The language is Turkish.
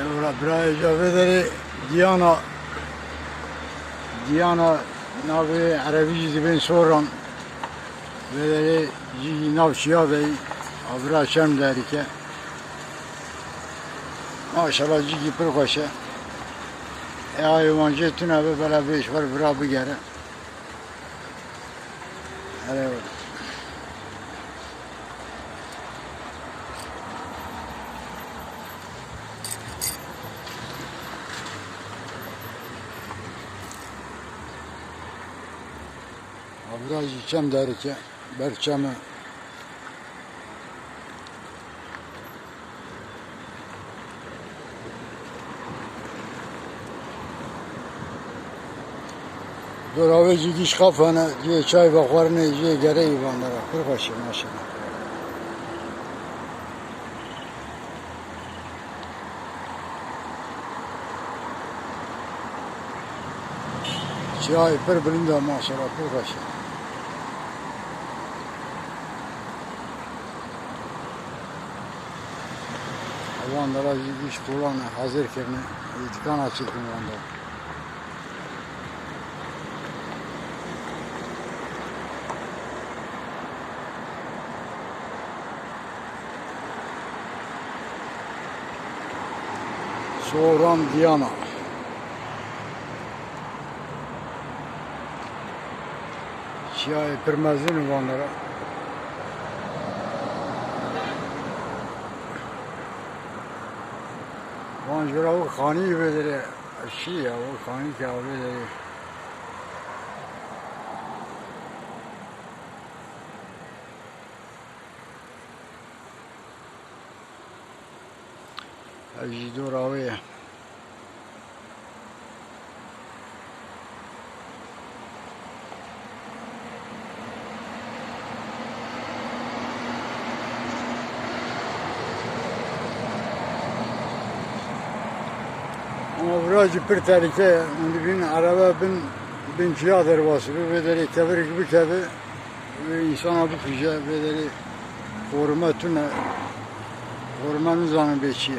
Ora braja vedere Diana Diana navi Arabi ben soran vedere navşiya ve abra şem derike Maşallah ji pir koşa E hayvancı tüne ve bela beş var bira bu gere Evet. Biraz içem derike, berçemi. Dur aveci giş kafana, diye çay bakvarını, diye gereği banlara. Kırbaşı maşallah. Çay per bilinde maşallah kırbaşı. Vandalar iş kuran hazır kerine itikan açık vanda. Soğuran Diana. Çiğ kırmızı vanlara. Vancıra o kani bedeli şey ya o kani kâbe bedeli. Ajido raviye. Birazcık bir tehlike. Bin araba bin bin cihadır basılı ve deri tebrik tabi ve insana bu füce ve deri koruma tüne korumanın zanı beçiye.